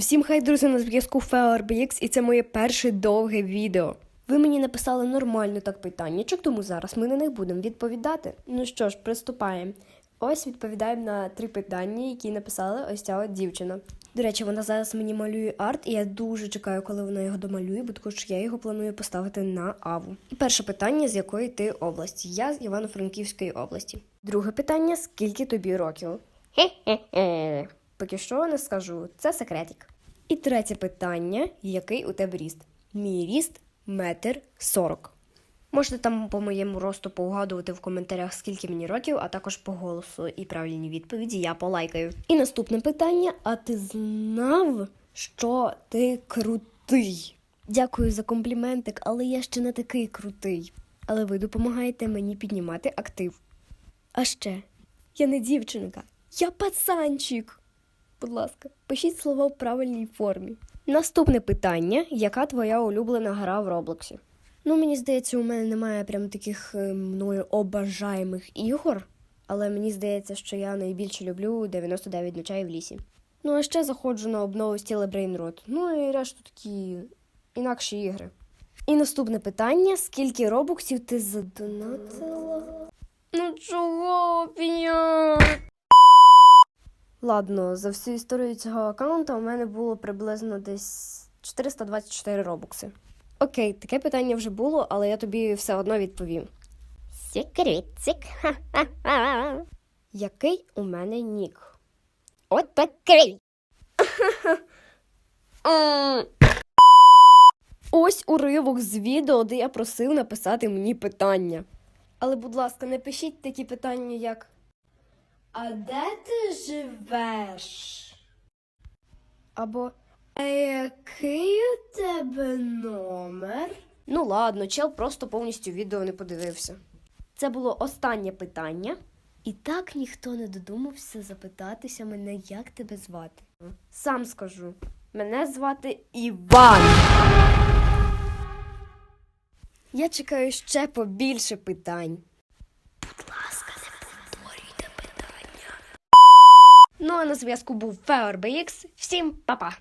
Всім хай, друзі, на зв'язку FearBX, і це моє перше довге відео. Ви мені написали нормально так питаннячок, тому зараз ми на них будемо відповідати. Ну що ж, приступаємо. Ось відповідаємо на три питання, які написала ось ця от дівчина. До речі, вона зараз мені малює арт, і я дуже чекаю, коли вона його домалює, бо також я його планую поставити на аву. І перше питання: з якої ти області? Я з Івано-Франківської області. Друге питання: скільки тобі років? Хе-хе-хе. Поки що не скажу, це секретик. І третє питання: який у тебе ріст? Мій ріст метр сорок. Можете там по моєму росту поугадувати в коментарях, скільки мені років, а також по голосу і правильні відповіді я полайкаю. І наступне питання: а ти знав, що ти крутий? Дякую за компліментик, але я ще не такий крутий. Але ви допомагаєте мені піднімати актив. А ще, я не дівчинка, я пацанчик. Будь ласка, пишіть слова в правильній формі. Наступне питання: яка твоя улюблена гра в Роблоксі? Ну, мені здається, у мене немає прям таких е, мною обажаємих ігор, але мені здається, що я найбільше люблю 99 ночей в лісі. Ну, а ще заходжу на обнову стіли Brainrot. Ну і решту такі інакші ігри. І наступне питання: скільки робоксів ти задонатила? Ну чого, Ладно, за всю історію цього аккаунту у мене було приблизно десь 424 робокси. Окей, таке питання вже було, але я тобі все одно відповім. Секретик. Який у мене нік? От такий. Ось уривок з відео, де я просив написати мені питання. Але, будь ласка, не пишіть такі питання, як А де ти живеш? Або А який у тебе номер? Ну ладно, чел просто повністю відео не подивився. Це було останнє питання. І так ніхто не додумався запитатися мене, як тебе звати. Сам скажу. Мене звати Іван. Я чекаю ще побільше питань. Будь ласка, не повторюйте питання. Ну а на зв'язку був FearBX. Всім па-па!